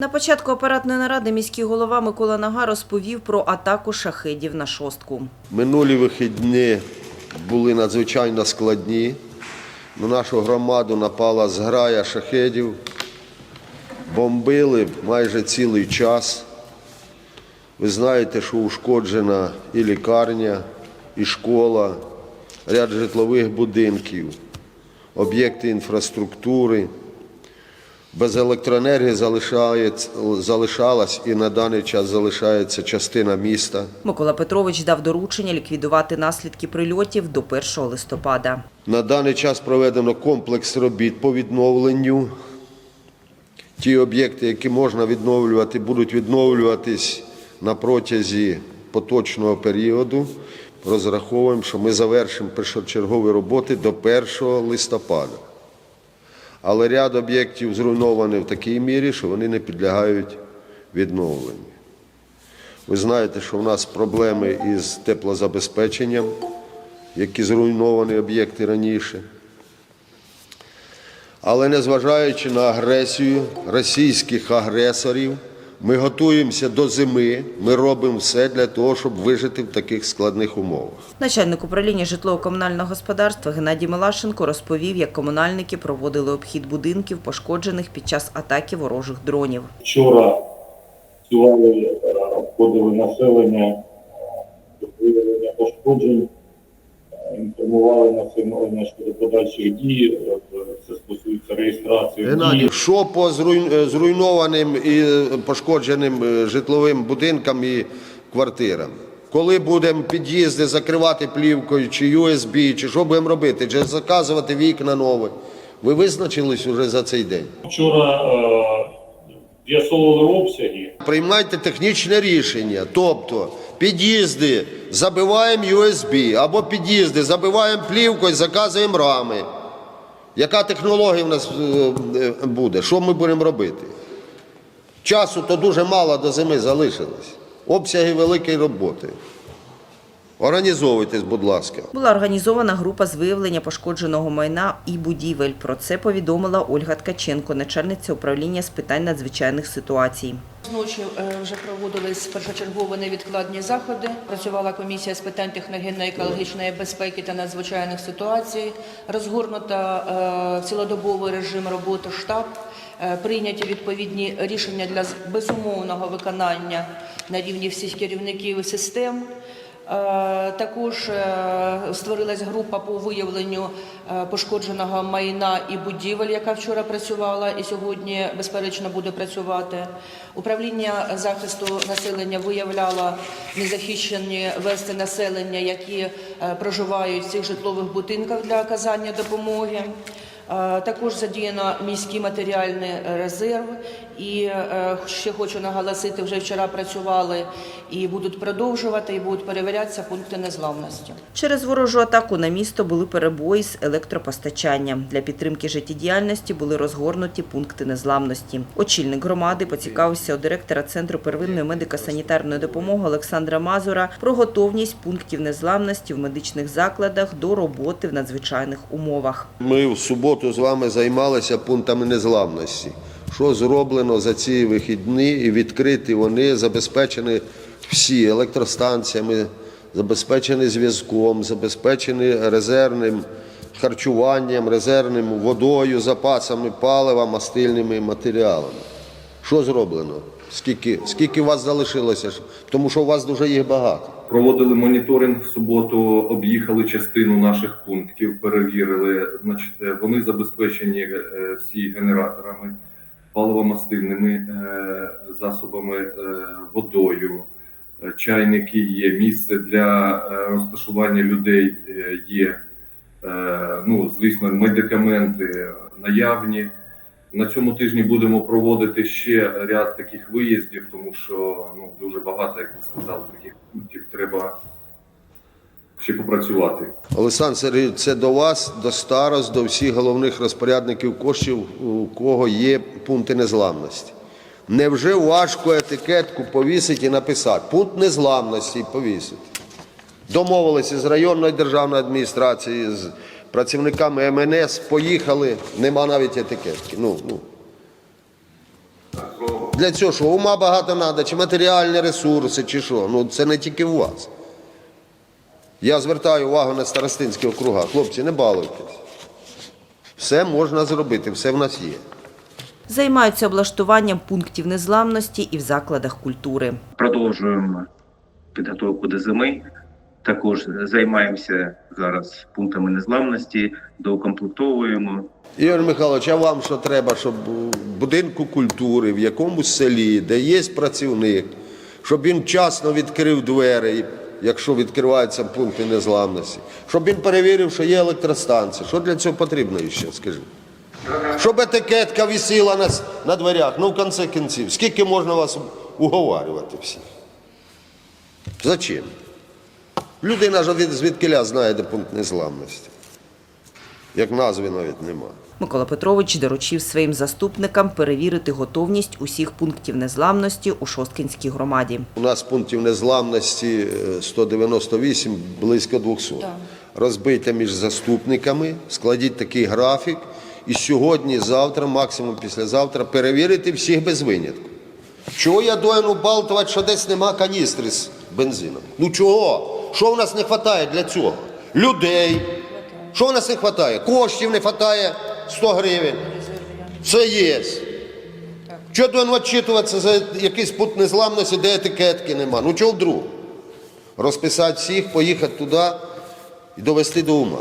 На початку апаратної наради міський голова Микола Нага розповів про атаку шахедів на шостку. Минулі вихідні були надзвичайно складні. На нашу громаду напала зграя шахедів, бомбили майже цілий час. Ви знаєте, що ушкоджена і лікарня, і школа, ряд житлових будинків, об'єкти інфраструктури. Без електроенергії залишається- залишалась і на даний час залишається частина міста. Микола Петрович дав доручення ліквідувати наслідки прильотів до 1 листопада. На даний час проведено комплекс робіт по відновленню. Ті об'єкти, які можна відновлювати, будуть відновлюватись на протязі поточного періоду. Розраховуємо, що ми завершимо першочергові роботи до 1 листопада. Але ряд об'єктів зруйнований в такій мірі, що вони не підлягають відновленню. Ви знаєте, що в нас проблеми із теплозабезпеченням які зруйновані об'єкти раніше. Але незважаючи на агресію російських агресорів, ми готуємося до зими, ми робимо все для того, щоб вижити в таких складних умовах. Начальник управління житлово-комунального господарства Геннадій Милашенко розповів, як комунальники проводили обхід будинків, пошкоджених під час атаки ворожих дронів. Вчора працювали, е, обходили населення е, до виявлення пошкоджень, е, інформували населення щодо подальших дій. Е, реєстрації. Геннадій, дій. що по е, зруйнованим і е, пошкодженим е, житловим будинкам і квартирам? Коли будемо під'їзди закривати плівкою чи USB, чи що будемо робити? Чи заказувати вікна нові? Ви визначились уже за цей день? Вчора е, з'ясовували обсяги. Приймайте технічне рішення, тобто під'їзди забиваємо USB або під'їзди забиваємо плівкою, заказуємо рами. Яка технологія в нас е, буде? Що ми будемо робити? Часу то дуже мало до зими залишилось. Обсяги великої роботи. Організовуйтесь, будь ласка. Була організована група з виявлення пошкодженого майна і будівель. Про це повідомила Ольга Ткаченко, начальниця управління з питань надзвичайних ситуацій. Ночі е, вже проводились першочергові невідкладні заходи. Працювала комісія з питань техногенно-екологічної безпеки та надзвичайних ситуацій. Розгорнута е, цілодобовий режим роботи штаб. Е, Прийняті відповідні рішення для безумовного виконання на рівні всіх керівників систем. Е, Також е, створилась група по виявленню е, пошкодженого майна і будівель, яка вчора працювала і сьогодні, безперечно, буде працювати. Управління захисту населення виявляло незахищені версти населення, які проживають в цих житлових будинках для оказання допомоги. Також задіяно міський матеріальний резерв. І е, ще хочу наголосити, вже вчора працювали і будуть продовжувати, і будуть перевірятися пункти незламності. Через ворожу атаку на місто були перебої з електропостачанням. Для підтримки життєдіяльності були розгорнуті пункти незламності. Очільник громади поцікавився у директора Центру первинної медико-санітарної допомоги Олександра Мазура про готовність пунктів незламності в медичних закладах до роботи в надзвичайних умовах. Ми в суботу з вами займалися пунктами незламності. Що зроблено за ці вихідні і відкриті вони забезпечені всі електростанціями, забезпечені зв'язком, забезпечені резервним харчуванням, резервним водою, запасами палива, мастильними матеріалами. Що зроблено? Скільки, скільки у вас залишилося? Тому що у вас дуже їх багато. Проводили моніторинг в суботу, об'їхали частину наших пунктів, перевірили. Значить, е, вони забезпечені е, всі генераторами, паливомастильними е, засобами, е, водою. Е, Чайники є, місце для розташування людей є. Ну, звісно, медикаменти наявні. На цьому тижні будемо проводити ще ряд таких виїздів, тому що ну дуже багато, як ви сказали, таких пунктів треба ще попрацювати. Олександр Сергійович, це до вас, до старост, до всіх головних розпорядників коштів, у кого є пункти незламності. Невже важко етикетку повісити і написати пункт незламності повісити? Домовилися з районною державною адміністрацією, з працівниками МНС, поїхали, нема навіть етикетки. Ну, ну. Для цього що, ума багато треба, чи матеріальні ресурси, чи що. Ну це не тільки у вас. Я звертаю увагу на старостинські округа. Хлопці, не балуйтесь. Все можна зробити, все в нас є. Займаються облаштуванням пунктів незламності і в закладах культури. продовжуємо підготовку до зими. Також займаємося зараз пунктами незламності, доукомплектовуємо. Ігор Михайлович, а вам що треба, щоб будинку культури, в якомусь селі, де є працівник, щоб він вчасно відкрив двері, якщо відкриваються пункти незламності, щоб він перевірив, що є електростанція. Що для цього потрібно ще, скажіть? Щоб етикетка висіла на, на дверях, ну в кінці кінців. Скільки можна вас уговарювати всіх? Зачем? Людина ж від звідкиля знає, де пункт незламності. Як назви навіть немає. Микола Петрович доручив своїм заступникам перевірити готовність усіх пунктів незламності у Шосткинській громаді. У нас пунктів незламності е, 198, близько 200. Розбийте між заступниками, складіть такий графік. І сьогодні, завтра, максимум післязавтра, перевірити всіх без винятку. Чого я доїну балтувати, що десь нема каністри з бензином? Ну чого? Що в нас не вистачає для цього? Людей. Що в нас не вистачає? Коштів не вистачає 100 гривень. Це є. Чого він відчитуватися за якийсь пункт незламності, де етикетки нема? Ну чого вдруг? Розписати всіх, поїхати туди і довести до ума.